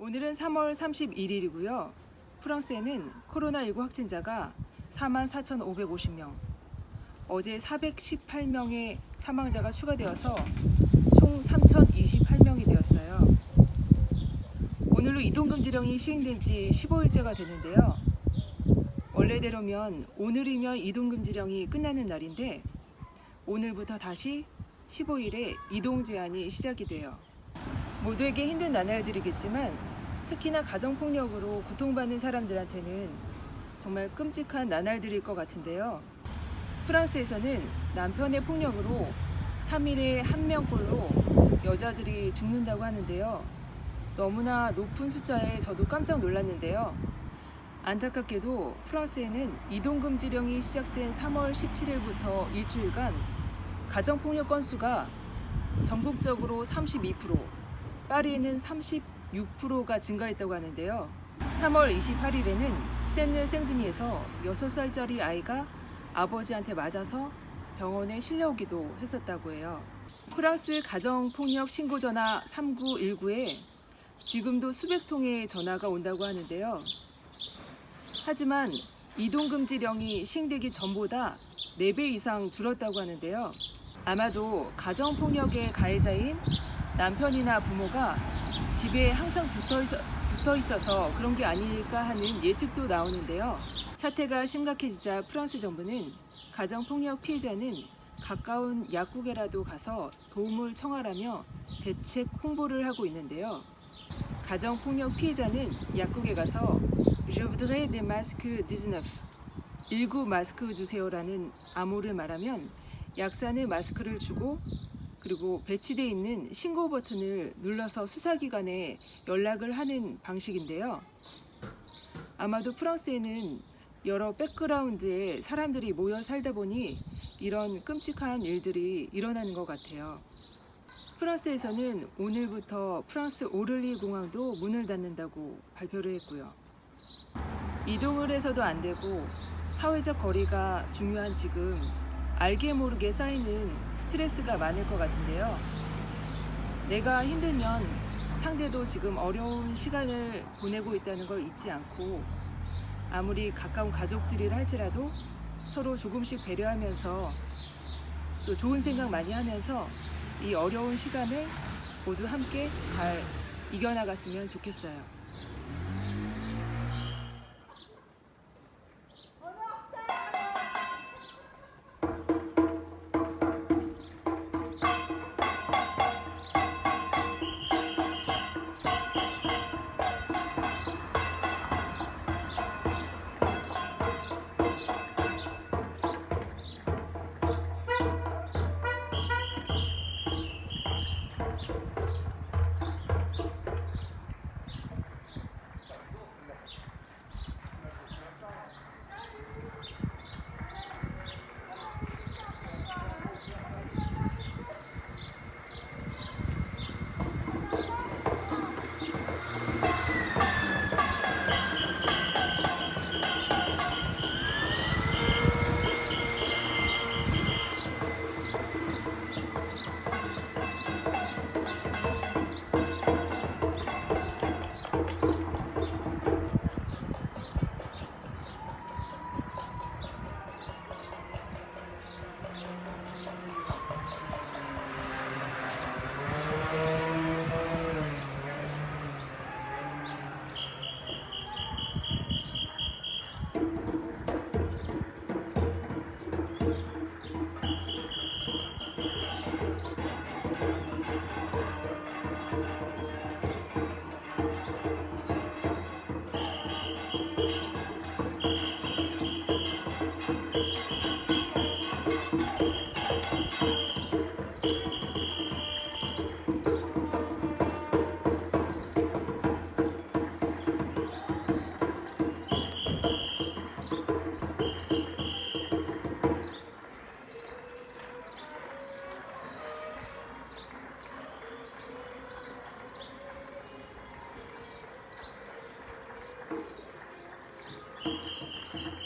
오늘은 3월 31일이고요. 프랑스에는 코로나19 확진자가 44,550명, 어제 418명의 사망자가 추가되어서 총 3,028명이 되었어요. 오늘로 이동금지령이 시행된 지 15일째가 되는데요. 원래대로면 오늘이면 이동금지령이 끝나는 날인데 오늘부터 다시 15일에 이동 제한이 시작이 돼요. 모두에게 힘든 나날들이겠지만 특히나 가정폭력으로 고통받는 사람들한테는 정말 끔찍한 나날들일 것 같은데요. 프랑스에서는 남편의 폭력으로 3일에 한 명꼴로 여자들이 죽는다고 하는데요. 너무나 높은 숫자에 저도 깜짝 놀랐는데요. 안타깝게도 프랑스에는 이동금지령이 시작된 3월 17일부터 일주일간 가정폭력 건수가 전국적으로 32%, 파리에는 36%가 증가했다고 하는데요. 3월 28일에는 센느 생드니에서 6살짜리 아이가 아버지한테 맞아서 병원에 실려오기도 했었다고 해요. 프랑스 가정폭력 신고 전화 3919에 지금도 수백 통의 전화가 온다고 하는데요. 하지만 이동금지령이 시행되기 전보다 4배 이상 줄었다고 하는데요. 아마도 가정폭력의 가해자인 남편이나 부모가 집에 항상 붙어, 있어, 붙어 있어서 그런 게 아닐까 하는 예측도 나오는데요. 사태가 심각해지자 프랑스 정부는 가정폭력 피해자는 가까운 약국에라도 가서 도움을 청하라며 대책 홍보를 하고 있는데요. 가정폭력 피해자는 약국에 가서 Je voudrais des masques 19 19 마스크 주세요라는 암호를 말하면 약산의 마스크를 주고 그리고 배치되어 있는 신고 버튼을 눌러서 수사기관에 연락을 하는 방식인데요. 아마도 프랑스에는 여러 백그라운드에 사람들이 모여 살다 보니 이런 끔찍한 일들이 일어나는 것 같아요. 프랑스에서는 오늘부터 프랑스 오를리 공항도 문을 닫는다고 발표를 했고요. 이동을 해서도 안 되고 사회적 거리가 중요한 지금 알게 모르게 쌓이는 스트레스가 많을 것 같은데요. 내가 힘들면 상대도 지금 어려운 시간을 보내고 있다는 걸 잊지 않고 아무리 가까운 가족들이라 할지라도 서로 조금씩 배려하면서 또 좋은 생각 많이 하면서 이 어려운 시간을 모두 함께 잘 이겨나갔으면 좋겠어요. ちょっと待って。